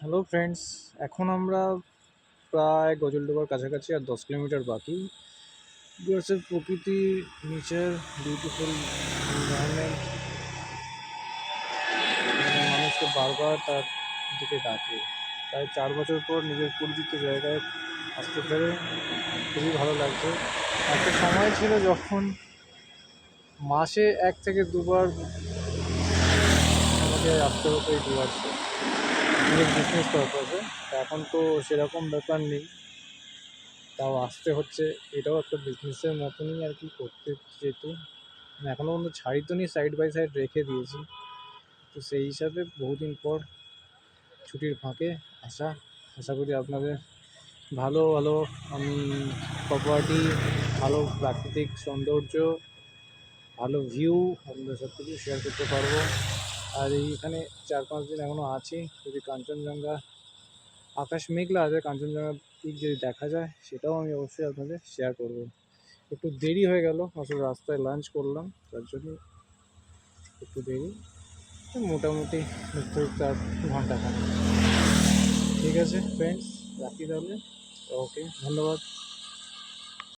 Hello friends এখন আমরা প্রায় গজলডোবার কাছাকাছি আর দশ কিলোমিটার বাকি। ডুয়ার্সের প্রকৃতি নেচার বিউটিফুল এনভায়রনমেন্ট মানুষকে বারবার তার দিকে ডাকে। প্রায় চার বছর পর নিজের পরিচিত জায়গায় আসতে পেরে খুবই ভালো লাগছে। একটা সময় ছিল যখন মাসে এক থেকে দুবার আমাকে আসতে হতো এই ডুয়ার্সে বিজনেস পারপাসে এখন তো সেরকম ব্যাপার নেই। তাও আসতে হচ্ছে। এটাও একটা বিজনেসের মতনই আর কি করতে যেহেতু। মানে এখনও পর্যন্ত ছাড়ি তো নি সাইড বাই সাইড রেখে দিয়েছি। তো সেই হিসাবে বহুদিন পর ছুটির ফাঁকে আসা। আশা করি আপনাদের ভালো ভালো, আমি প্রপার্টি ভালো প্রাকৃতিক সৌন্দর্য, ভালো ভিউ আপনাদের সব কিছু শেয়ার করতে পারব। আর এইখানে চার পাঁচ দিন এখনও আছি। যদি কাঞ্চনজঙ্ঘা, আকাশ মেঘলা আছে, কাঞ্চনজঙ্ঘা পিক যদি দেখা যায়, সেটাও আমি অবশ্যই আপনাদের শেয়ার করব। একটু দেরি হয়ে গেল, আসলে রাস্তায় লাঞ্চ করলাম, তার জন্য একটু দেরি। মোটামুটি ঘুরতে আর ঘণ্টা ঠিক আছে ফ্রেন্ডস রাখি তাহলে। ওকে ধন্যবাদ।